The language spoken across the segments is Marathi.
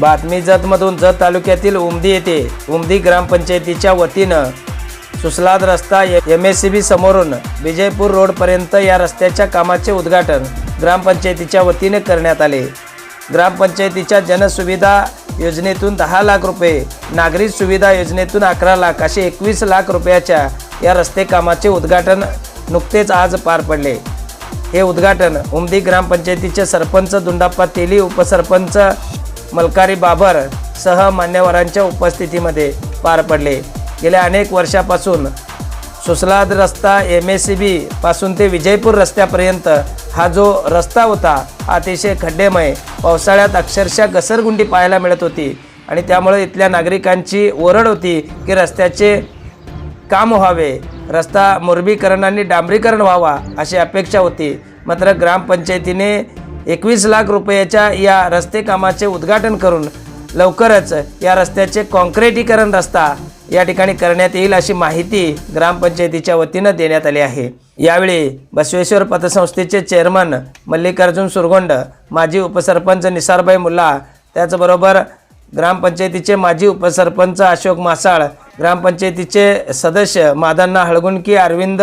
बातमी जतमधून जत तालुक्यातील उमदी येथे उमदी ग्रामपंचायतीच्या वतीनं सुसलाद रस्ता एम एस सी बी समोरून विजयपूर रोडपर्यंत या रस्त्याच्या कामाचे उद्घाटन ग्रामपंचायतीच्या वतीने करण्यात आले. ग्रामपंचायतीच्या जनसुविधा योजनेतून दहा लाख रुपये नागरी सुविधा योजनेतून अकरा लाख असे एकवीस लाख रुपयाच्या या रस्ते कामाचे उद्घाटन नुकतेच आज पार पडले. हे उद्घाटन उमदी ग्रामपंचायतीचे सरपंच दुंडाप्पा तेली उपसरपंच मलकारी बाबर सह मान्यवरांच्या उपस्थितीमध्ये पार पडले. गेल्या अनेक वर्षापासून सुसलाद रस्ता एम एस सी बी पासून ते विजयपूर रस्त्यापर्यंत हा जो रस्ता होता अतिशय खड्डेमय पावसाळ्यात अक्षरशः घसरगुंडी पाहायला मिळत होती आणि त्यामुळे इथल्या नागरिकांची ओरड होती की रस्त्याचे काम व्हावे रस्ता मुरबीकरण आणि डांबरीकरण व्हावा अशी अपेक्षा होती. मात्र ग्रामपंचायतीने एकवीस लाख रुपयाच्या या रस्ते कामाचे उद्घाटन करून लवकरच या रस्त्याचे कॉन्क्रिटीकरण रस्ता या ठिकाणी करण्यात येईल अशी माहिती ग्रामपंचायतीच्या वतीनं देण्यात आली आहे. यावेळी बसवेश्वर पतसंस्थेचे चेअरमन मल्लिकार्जुन सुरगोंड माजी उपसरपंच निसारबाई मुल्ला त्याचबरोबर ग्रामपंचायतीचे माजी उपसरपंच अशोक मासाळ ग्रामपंचायतीचे सदस्य मादांना हळगुणकी अरविंद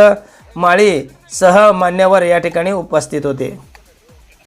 माळी सह मान्यवर या ठिकाणी उपस्थित होते.